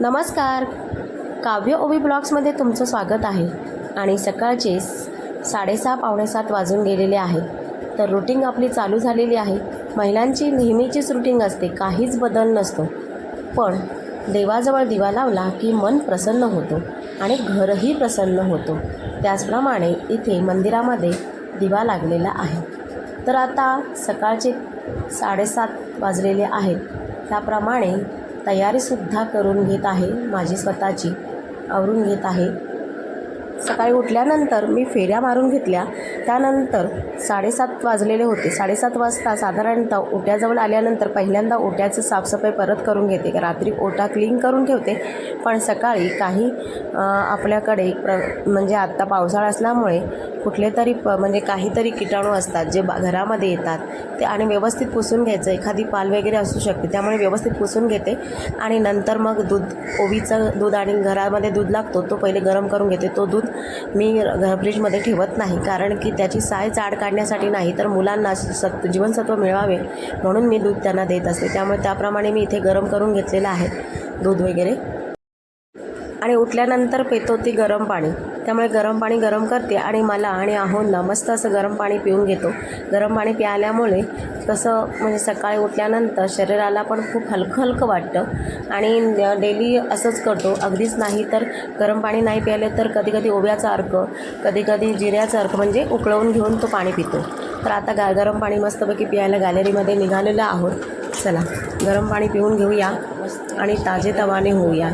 नमस्कार. काव्य ओवी ब्लॉग्समध्ये तुमचं स्वागत आहे. आणि सकाळचे साडेसहा पावणेसात वाजून गेलेले आहेत तर रुटीन आपली चालू झालेली आहे. महिलांची नेहमीचीच रुटीन असते. काहीच बदल नसतो. पण देवाजवळ दिवा लावला की मन प्रसन्न होतो आणि घरही प्रसन्न होतो. त्याचप्रमाणे इथे मंदिरामध्ये दिवा लागलेला आहे. तर आता सकाळचे साडेसात वाजलेले आहेत. त्याप्रमाणे तयारीसुद्धा करून घेत आहे माझी स्वतःची आवरून घेत आहे. सकाळी उठल्यानंतर मी फेऱ्या मारून घेतल्या. त्यानंतर साडेसात वाजलेले होते. साडेसात वाजता साधारणतः ओट्याजवळ आल्यानंतर पहिल्यांदा ओट्याचं साफसफाई परत करून घेते. रात्री ओटा क्लीन करून ठेवते. पण सकाळी काही आपल्याकडे प्र म्हणजे आत्ता पावसाळा असल्यामुळे कुठले तरी प म्हणजे काहीतरी किटाणू असतात जे बा घरामध्ये येतात ते आणि व्यवस्थित पुसून घ्यायचं. एखादी पाल वगैरे असू शकते त्यामुळे व्यवस्थित पुसून घेते. आणि नंतर मग दूध ओवीचं दूध आणि घरामध्ये दूध लागतो तो पहिले गरम करून घेते. तो दूध मी घर फ्रीजमध्ये ठेवत नाही कारण की त्याची साय जाड काढण्यासाठी नाही तर मुलांना सत् जीवनसत्व मिळावे म्हणून मी दूध त्यांना देत असते. त्यामुळे त्याप्रमाणे मी इथे गरम करून घेतलेलं आहे दूध वगैरे. आणि उठल्यानंतर पितो ती गरम पाणी. त्यामुळे गरम पाणी गरम करते आणि मला आणि आहोंना मस्त असं गरम पाणी पिऊन घेतो. गरम पाणी प्यायल्यामुळे कसं म्हणजे सकाळी उठल्यानंतर शरीराला पण खूप हलकं हलकं वाटतं. आणि डेली असंच करतो. अगदीच नाही तर गरम पाणी नाही प्यायले तर कधी कधी ओव्याचा अर्क कधी कधी जिऱ्याचा अर्क म्हणजे उकळवून घेऊन तो पाणी पितो. तर आता गा गरम पाणी मस्तपैकी प्यायला गॅलरीमध्ये निघालेलं आहोत. चला गरम पाणी पिऊन घेऊया आणि ताजेतवाने होऊया.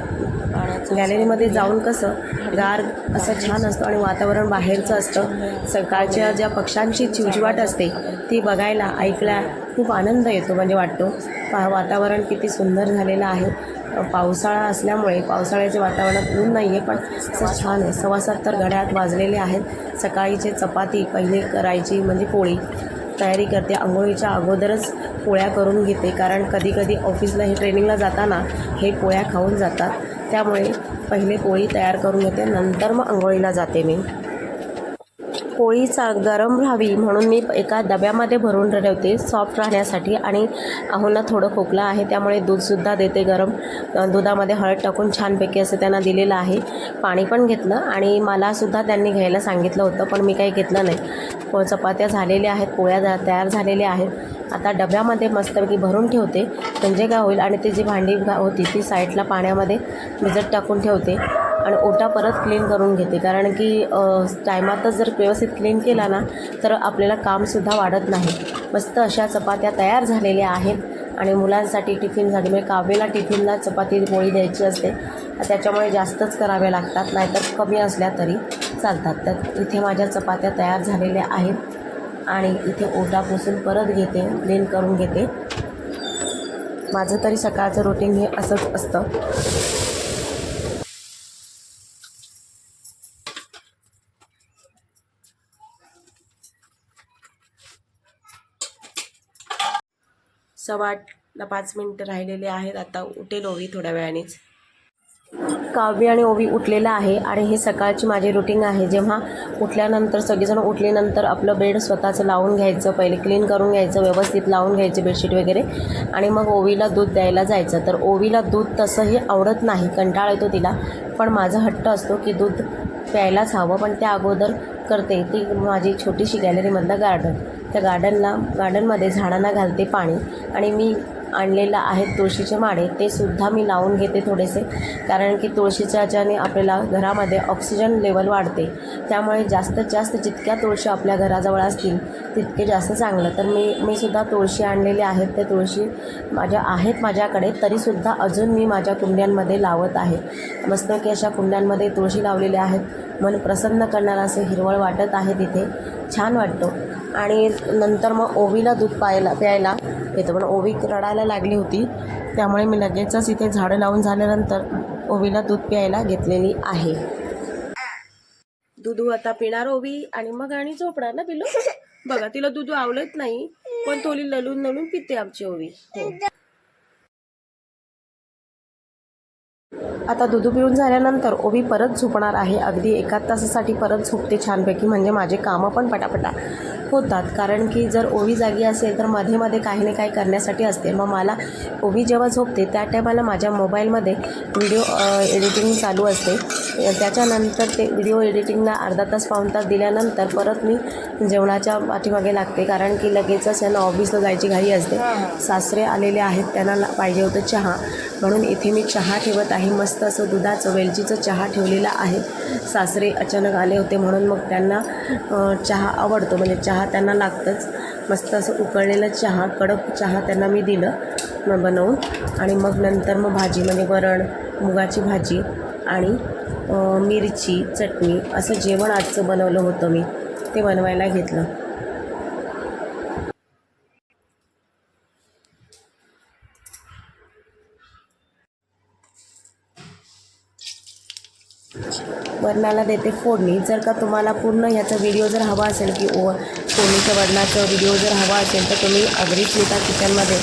गॅलरीमध्ये जाऊन कसं गार असं छान असतं आणि वातावरण बाहेरचं असतं. सकाळच्या ज्या पक्ष्यांची चिवचिवाट असते ती बघायला ऐकल्या खूप आनंद येतो म्हणजे वाटतो. पा वातावरण किती सुंदर झालेलं आहे. पावसाळा असल्यामुळे पावसाळ्याच्या वातावरणात ऊन नाही आहे पण असं छान आहे. सव्वा तर घड्यात वाजलेले आहेत. सकाळीचे चपाती पहिले करायची म्हणजे पोळी तयारी करते. आंघोळीच्या अगोदरच पोळ्या करून घेते कारण कधी कधी ऑफिसला हे ट्रेनिंगला जाताना हे पोळ्या खाऊन जातात. त्यामुळे पहिले पोळी तयार करून घेते नंतर मग आंघोळीला जाते मी. पोळी चा गरम राहावी म्हणून मी एका डब्यामध्ये भरून ठेवते सॉफ्ट राहण्यासाठी आणि आहोंना थोडं खोकला आहे त्यामुळे दूधसुद्धा देते गरम. दुधामध्ये हळद टाकून छानपैकी असं त्यांना दिलेलं आहे. पाणी पण घेतलं आणि मलासुद्धा त्यांनी घ्यायला सांगितलं होतं पण मी काही घेतलं नाही. चपात्या झालेल्या आहेत पोळ्या जा तयार झालेल्या आहेत. आता डब्यामध्ये मस्तपैकी भरून ठेवते. म्हणजे काय होईल आणि ती जी भांडी घा- होती ती साईडला पाण्यामध्ये भिजत टाकून ठेवते आणि ओटा परत क्लीन करून घेते. कारण की टायमातच जर व्यवस्थित क्लीन केला ना तर आपल्याला कामसुद्धा वाढत नाही. मस्त अशा चपात्या तयार झालेल्या आहेत आणि मुलांसाठी टिफिनसाठी म्हणजे काव्याला टिफिनला चपाती पोळी द्यायची असते त्याच्यामुळे जास्तच कराव्या लागतात नाहीतर कमी असल्या तरी चालतात. तर इथे माझ्या चपात्या तयार झालेल्या आहेत. आणि इथे ओटा पुसून परत घेते क्लीन करून घेते. माझं तरी सकाळचं रुटीन हे असंच असतं. सवाटला पाच मिनटं राहिलेले आहेत आता उठेल ओवी थोड्या वेळानेच. काव्य आणि ओवी उठलेलं आहे आणि हे सकाळची माझी रुटीन आहे. जेव्हा उठल्यानंतर सगळेजण उठल्यानंतर आपलं बेड स्वतःचं लावून घ्यायचं पहिले क्लीन करून घ्यायचं व्यवस्थित लावून घ्यायचे बेडशीट वगैरे आणि मग ओवीला दूध द्यायला जायचं. तर ओवीला दूध तसंही आवडत नाही कंटाळा येतो तिला. पण माझा हट्ट असतो की दूध प्यायलाच हवं. पण त्या अगोदर करते ती माझी छोटीशी गॅलरीमधलं गार्डन त्या गार्डनला गार्डनमध्ये झाडांना घालते पाणी आणि मी आणलेलं आहे तुळशीचे माडे. ते सुद्धा मी लावून घेते थोडेसे कारण की तुळशीच्या ह्याच्याने आपल्याला घरामध्ये ऑक्सिजन लेवल वाढते. त्यामुळे जास्तीत जास्त जितक्या तुळशी आपल्या घराजवळ असतील तितके जास्त चांगलं. तर मी मी सुद्धा तुळशी आणलेले आहेत. ते तुळशी माझ्या आहेत माझ्याकडे तरीसुद्धा अजून मी माझ्या कुंड्यांमध्ये लावत आहे. मस्तपैकी अशा कुंड्यांमध्ये तुळशी लावलेल्या आहेत. मन प्रसन्न करणारं असे हिरवळ वाटत आहे तिथे. छान वाटतो. आणि नंतर मग ओवीला दूध पायला प्यायला. येतं पण ओवी रडायला लागली होती. त्यामुळे मी लगेचच इथे झाडं लावून झाल्यानंतर ओवीला दूध प्यायला घेतलेली आहे. दूध आता पिणार ओवी आणि मग आणि झोपणार ना पिलो बघा तिला दूध आवडत नाही पण थोडी ललून ललून पिते आमची ओवी. हो. आता दूध पिऊन झाल्यानंतर ओवी परत झोपणार आहे. अगदी एका तासासाठी परत झोपते छानपैकी. म्हणजे माझे कामं पण पटापटा होतात. कारण की जर ओवी जागी असेल तर मध्ये मध्ये काही ना काही करण्यासाठी असते. मग मला ओवी जेव्हा झोपते त्या टायमाला माझ्या मोबाईलमध्ये व्हिडिओ एडिटिंग चालू असते. त्याच्यानंतर ते व्हिडिओ एडिटिंगला अर्धा तास पाऊण तास दिल्यानंतर परत मी जेवणाच्या पाठीमागे लागते कारण की लगेचच यांना ऑफिसला जायची घाई असते. सासरे आलेले आहेत त्यांना पाहिजे होतं चहा. म्हणून इथे मी चहा ठेवत आहे मस्त असं दुधाचं वेलचीचं चहा ठेवलेला आहे. सासरे अचानक आले होते म्हणून मग त्यांना चहा आवडतो. म्हणजे चहा त्यांना लागतंच. मस्त असं उकळलेलं चहा कडक चहा त्यांना मी दिलं म बनवून. आणि मग नंतर मग भाजी म्हणजे वरण मुगाची भाजी आणि मिरची चटणी असं जेवण आजचं बनवलं होतं मी. ते बनवायला घेतलं. वरणाला देते फोडणी. जर का तुम्हाला पूर्ण ह्याचा व्हिडिओ जर हवा असेल की ओ फोडणीच्या वरणाचा व्हिडिओ जर हवा असेल तर तुम्ही अगदीच स्मिता किचनमध्ये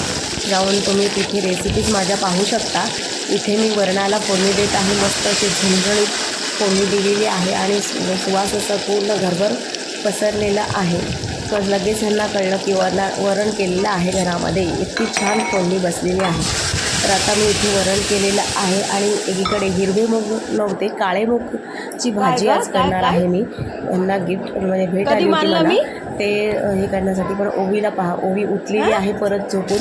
जाऊन तुम्ही तिथे रेसिपीज माझ्या पाहू शकता. इथे मी वरणाला फोडणी देत आहे. मस्त अशी झणझणीत फोडणी दिलेली आहे आणि सुवास असं पूर्ण घरभर पसरलेला आहे. तर लगेच ह्यांना कळलं की वरणा वरण केलेलं आहे घरामध्ये. इतकी छान फोडणी बसलेली आहे. तर आता मी इथे वरण केलेलं आहे आणि एकीकडे हिरवे मूग नव्हते काळे मूगची भाजी आज करणार आहे मी. यांना गिफ्ट म्हणजे भेट आली होती ते हे करण्यासाठी पण ओवीला पहा. ओवी उठलेली आहे परत झोपून.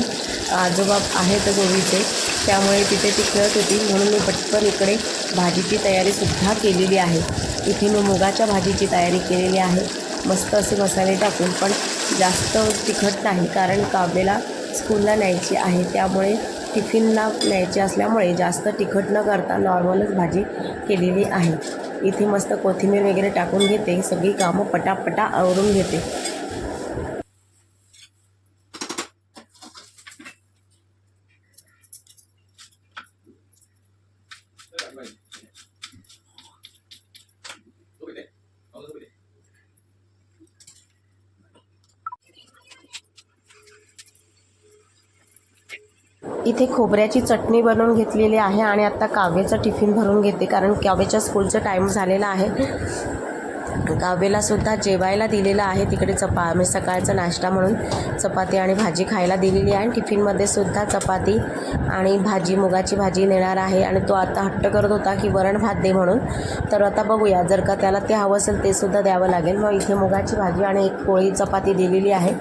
आजोबा आहेतच ओवीचे. त्यामुळे तिथे ती खेळत होती. म्हणून मी पटकन इकडे भाजीची तयारीसुद्धा केलेली आहे. इथे मी मुगाच्या भाजीची तयारी केलेली आहे. मस्त असे मसाले टाकून पण जास्त तिखट नाही कारण काव्याला स्कूलला न्यायची आहे. त्यामुळे टिफिनला न्यायचे असल्यामुळे जास्त तिखट न करता नॉर्मलच भाजी केलेली आहे. इथे मस्त कोथिंबीर वगैरे टाकून घेते सगळी कामं पटापटा आवरून घेते. इथे खोबऱ्याची चटणी बनवून घेतलेली आहे आणि आत्ता काव्याचं टिफिन भरून घेते कारण काव्याच्या स्कूलचं टाईम झालेला आहे. काव्यालासुद्धा जेवायला दिलेलं आहे. तिकडे चपा आम्ही सकाळचा नाश्ता म्हणून चपाती आणि भाजी खायला दिलेली आहे. आणि टिफिनमध्ये सुद्धा चपाती आणि भाजी मुगाची भाजी नेणार आहे आणि तो आता हट्ट करत होता की वरण भात दे म्हणून. तर आता बघूया जर का त्याला ते हवं असेल ते सुद्धा द्यावं लागेल. मग इथे मुगाची भाजी आणि एक पोळी चपाती दिलेली आहे.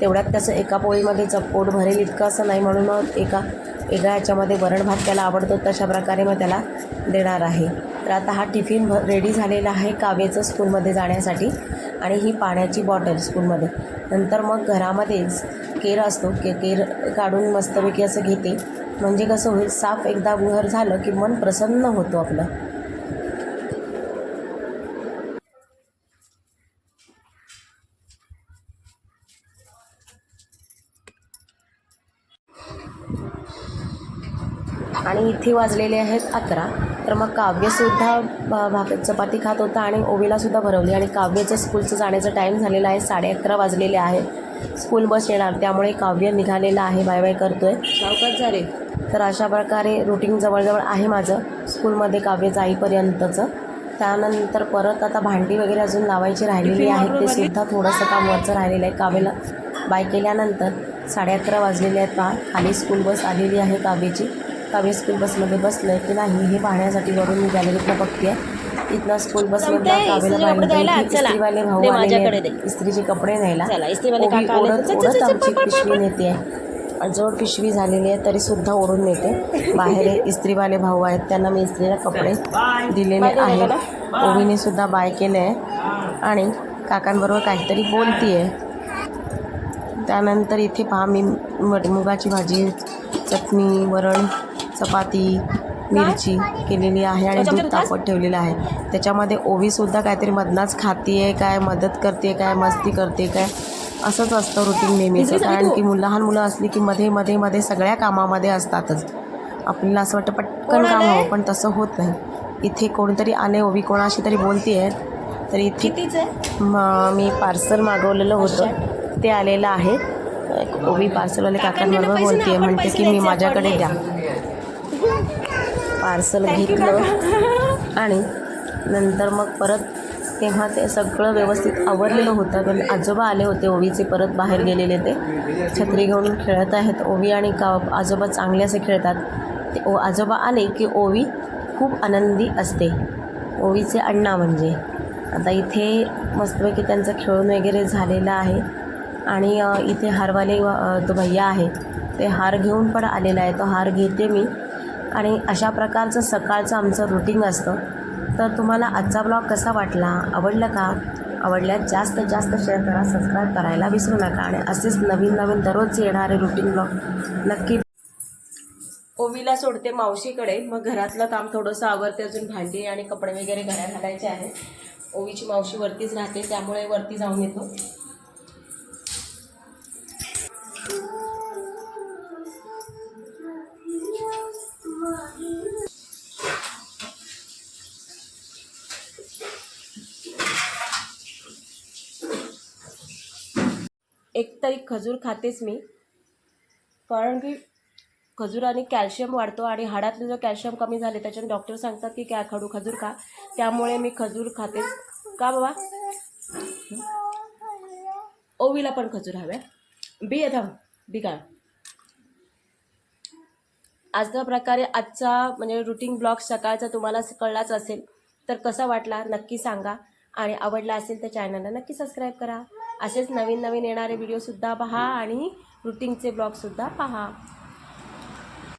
तेवढ्यात त्याचं एका पोळीमध्ये चप पोट भरेल इतकं असं नाही म्हणून मग एका वेगळ्या ह्याच्यामध्ये वरण भात त्याला आवडतो तशा प्रकारे मग त्याला देणार आहे. तर आता हा टिफिन भ रेडी झालेला आहे काव्याचं स्कूलमध्ये जाण्यासाठी आणि ही पाण्याची बॉटल स्कूलमध्ये. नंतर मग घरामध्येच केर असतो के केर काढून मस्तपैकी असं घेते. म्हणजे कसं होईल साफ एकदा घर झालं की मन प्रसन्न होतो आपलं. इथे वाजलेले आहेत अकरा. तर मग काव्यसुद्धा भा- भाक चपाती खात होता आणि ओवीलासुद्धा भरवली. आणि काव्याचं स्कूलचं जाण्याचा टाईम झालेला आहे. साडे अकरा वाजलेले आहे स्कूल बस येणार. त्यामुळे काव्य निघालेला आहे. बाय बाय करतोय. सावकाश झाले. तर अशा प्रकारे रुटीन जवळजवळ आहे माझं. स्कूलमध्ये काव्य जाईपर्यंतचं. त्यानंतर परत आता भांडी वगैरे अजून लावायची राहिलेली आहेत. ते सुद्धा थोडंसं काम वरचं राहिलेलं आहे. काव्याला बाय केल्यानंतर साडे अकरा वाजलेले आहेत पहा. खाली स्कूल बस आलेली आहे काव्याची. काव्य स्कूल बसमध्ये बसलं की नाही हे पाहण्यासाठी वरून मी गॅलरीतनं बघते इथनं स्कूल बसमधला काव्याला पाहिलं इस्त्रीवाले भाऊ आलेले. इस्त्रीचे कपडे न्यायला. ओवी ओढत ओढत आमची पिशवी नेते जवळ पिशवी झालेली आहे तरी सुद्धा ओढून नेते. बाहेर इस्त्रीवाले भाऊ आहेत त्यांना मी इस्त्रीला कपडे दिलेले आहेत. ओवीने सुद्धा बाय केले आहे. आणि काकांबरोबर काहीतरी बोलतीये. त्यानंतर इथे पहा मी मट- मुगाची भाजी चटणी वरण चपाती मिरची केलेली आहे आणि दूध तापत ठेवलेलं आहे. त्याच्यामध्ये ओवीसुद्धा काहीतरी मधनाच खातीये काय मदत करते काय मस्ती करते काय? असंच असतं रुटीन नेहमीचं. कारण की मुलं लहान मुलं असली की मध्ये मध्ये मध्ये सगळ्या कामामध्ये असतातच. आपल्याला असं वाटतं पटकन काम हवं. पण तसं होत नाही. इथे कोणतरी आले ओवी कोणाशी तरी बोलते आहे तर इथे म- मी पार्सल मागवलेलं होतं. ते आलेलं आहे. ओवी पार्सलवाले काकांबरोबर बोलते म्हणते की मी माझ्याकडे द्या. पार्सल घेतलं. आणि नंतर मग परत तेव्हा ते सगळं व्यवस्थित आवरलेलं होतं. पण आजोबा आले होते ओवीचे परत बाहेर गेलेले ते. छत्री घेऊन खेळत आहेत ओवी आणि का आजोबा चांगले असे खेळतात. ते ओ आजोबा आले की ओवी खूप आनंदी असते. ओवीचे अण्णा म्हणजे. आता इथे मस्तपैकी त्यांचं खेळून वगैरे झालेलं आहे. आणि इथे हारवाले तो भैया आहे. ते हार घेऊन पण आलेला आहे. तो हार घेते मी. आणि अशा प्रकारचं सकाळचं आमचं रुटीन असतं. तर तुम्हाला आजचा ब्लॉग कसा वाटला? आवडला का? आवडल्यास जास्त जास्त शेअर करा सबस्क्राईब करायला विसरू नका आणि असेच नवीन नवीन दररोज येणारे रुटीन ब्लॉग नक्की ओवीला सोडते मावशीकडे. मग घरातलं काम थोडंसं आवरते अजून भांडी आणि कपडे वगैरे घरात घालायचे आहे ओवीची मावशी वरतीच राहते त्यामुळे वरती जाऊन येतो. एक तरी खजूर खातेच मी. कारण की खजुराने कॅल्शियम वाढतो आणि हाडातलं जर कॅल्शियम कमी झाले त्याच्याने डॉक्टर सांगतात की काय खडू खजूर खा. त्यामुळे मी खजूर खातेच का बाबा? ओवीला पण खजूर हव्या बी येतं बी काय अशा प्रकारे आजचा म्हणजे रुटीन ब्लॉग सकाळचा तुम्हाला कळलाच असेल तर कसा वाटला नक्की सांगा. आणि आवडला असेल तर चॅनलला नक्की सबस्क्राईब करा. असेच नवीन नवीन येणारे व्हिडिओसुद्धा पहा आणि रुटीनचे ब्लॉगसुद्धा पहा.